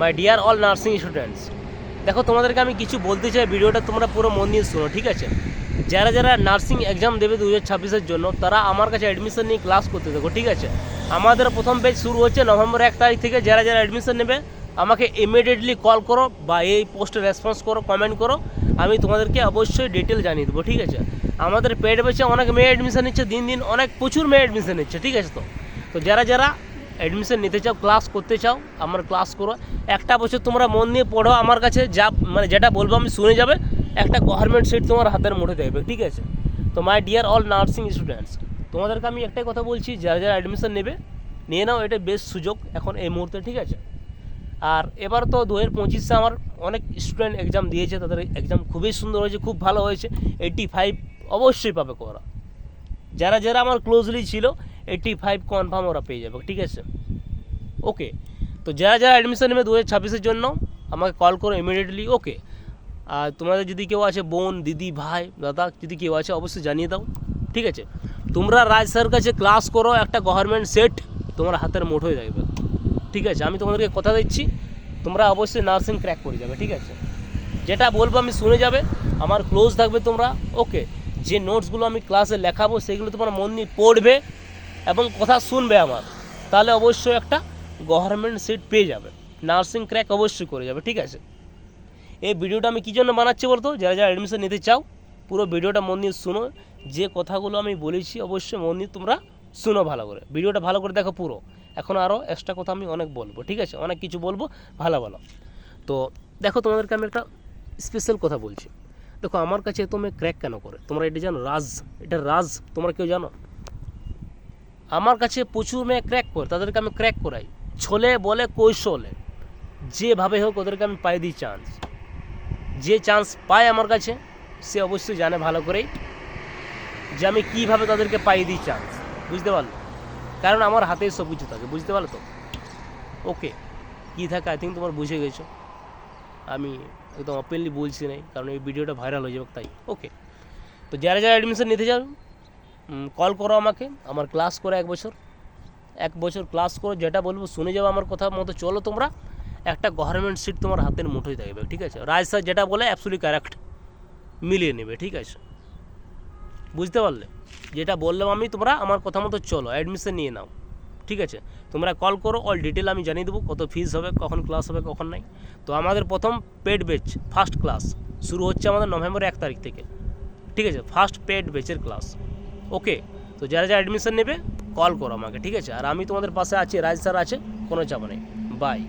My dear all nursing students দেখো তোমাদেরকে আমি কিছু বলতে চাই, ভিডিওটা তোমরা পুরো মন দিয়ে শোনো, ঠিক আছে? যারা যারা নার্সিং এক্সাম দেবে দু হাজার জন্য, তারা আমার কাছে অ্যাডমিশন নিয়ে ক্লাস করতে দেখো, ঠিক আছে? আমাদের প্রথম পেজ শুরু হচ্ছে নভেম্বর এক তারিখ থেকে, যারা যারা অ্যাডমিশন নেবে, আমাকে ইমিডিয়েটলি কল করো বা এই পোস্টে রেসপন্স করো কমেন্ট করো, আমি তোমাদেরকে অবশ্যই ডিটেল জানিয়ে দেবো, ঠিক আছে? আমাদের পেড বেচে অনেক মেয়ে অ্যাডমিশন নিচ্ছে, দিন দিন অনেক প্রচুর মেয়ে অ্যাডমিশন নিচ্ছে, ঠিক আছে তো? তো যারা যারা অ্যাডমিশন নিতে চাও ক্লাস করতে চাও, আমার ক্লাস করো। একটা বছর তোমরা মন দিয়ে পড়ো, আমার কাছে যা মানে যেটা বলব আমি শুনে যাবে। একটা গভর্নমেন্ট সিট তোমার হাতের মুঠে দেবে ঠিক আছে? তো my dear all nursing students তোমাদেরকে আমি একটাই কথা বলছি, যারা যারা অ্যাডমিশন নেবে, নিয়ে নাও, এটা বেস্ট সুযোগ এখন এই মুহূর্তে, ঠিক আছে? আর এবার তো দু হাজার পঁচিশে আমার অনেক স্টুডেন্ট এক্সাম দিয়েছে, তাদের এক্সাম খুবই সুন্দর হয়েছে, খুব ভালো হয়েছে। এইটি ফাইভ অবশ্যই পাবে ওরা যারা যারা আমার ক্লোজলি ছিল এইটি ফাইভ কনফার্ম ওরা পেয়ে যাবে, ঠিক আছে? ওকে তো যারা যারা অ্যাডমিশন নেবে দু হাজার ছাব্বিশের জন্য, আমাকে কল করো ইমিডিয়েটলি ওকে আর তোমাদের যদি কেউ আছে বোন, দিদি, ভাই, দাদা, যদি কেউ আছে, অবশ্যই জানিয়ে দাও, ঠিক আছে? তোমরা রাজ স্যার কাছে ক্লাস করো, একটা গভর্নমেন্ট সেট তোমার হাতের মুঠোয় থাকবে ঠিক আছে? আমি তোমাদেরকে কথা দিচ্ছি, তোমরা অবশ্যই নার্সিং ক্র্যাক করে যাবে, ঠিক আছে? যেটা বলব আমি শুনে যাবে, আমার ক্লোজ থাকবে তোমরা ওকে যে নোটসগুলো আমি ক্লাসে লেখাবো, সেগুলো তোমরা মন দিয়ে পড়বে এবং কথা শুনবে আমার, তাহলে অবশ্যই একটা গভর্নমেন্ট সিট পেয়ে যাবে। নার্সিং ক্র্যাক অবশ্যই করে যাবে, ঠিক আছে? এই ভিডিওটা আমি কী জন্য বানাচ্ছি বলতো? যারা যারা অ্যাডমিশন নিতে চাও, পুরো ভিডিওটা মন দিয়ে শুনো। যে কথাগুলো আমি বলেছি, অবশ্যই মন দিয়ে তোমরা শুনো ভালো করে। ভিডিওটা ভালো করে দেখো পুরো। এখন আরও এক্সট্রা কথা আমি অনেক বলব, ঠিক আছে? অনেক কিছু বলব, ভালো ভালো। তো দেখো, তোমাদেরকে আমি একটা স্পেশাল কথা বলছি। দেখো, আমার কাছে তুমি ক্র্যাক কেন করে? তোমরা এটা জানো, রাজ। এটা রাজ, তোমরা কেউ জানো? আমার কাছে প্রচুর মেয়ে ক্র্যাক করে, তাদেরকে আমি ক্র্যাক করাই। ছলে বলে কৌশলে। যেভাবে হোক ওদেরকে আমি পাই দিই চান্স যে চান্স পায় আমার কাছে, সে অবশ্যই জানে ভালো করেই যে আমি কীভাবে তাদেরকে পাই দিই চান্স বুঝতে পারল? কারণ আমার হাতেই সব কিছু থাকে, বুঝতে পারল তো? ওকে কী থাকে? আই থিঙ্ক তোমার বুঝে গেছো। আমি একদম ওপেনলি বলছি নাই, কারণ এই ভিডিওটা ভাইরাল হয়ে যাবে, তাই। ওকে তো যারা যারা অ্যাডমিশন নিতে চান কল করো আমাকে, আমার ক্লাস করো এক বছর। এক বছর ক্লাস করো, যেটা বলব শুনে যাব আমার কথা মতো। চলো তোমরা, একটা গভর্নমেন্ট সিট তোমার হাতের মুঠোয় থাকবে, ঠিক আছে? রাজ স্যার যেটা বলে অ্যাবসুলি কারেক্ট মিলিয়ে নেবে, ঠিক আছে? বুঝতে পারলে? যেটা বললাম আমি, তোমরা আমার কথা মতো চলো অ্যাডমিশন নিয়ে নাও, ঠিক আছে? তোমরা কল করো অল ডিটেল আমি জানিয়ে দেবো, কত ফিস হবে, কখন ক্লাস হবে, কখন নাই। তো আমাদের প্রথম পেড বেচ ফার্স্ট ক্লাস শুরু হচ্ছে আমাদের নভেম্বর এক তারিখ থেকে, ঠিক আছে? ফার্স্ট পেড বেচের ক্লাস ওকে, তো যারা যারা অ্যাডমিশন নেবে কল করো আমাকে, ঠিক আছে? আর আমি তোমাদের পাশে আছি, রাজ স্যার আছে, কোনো চাপ নেই। বাই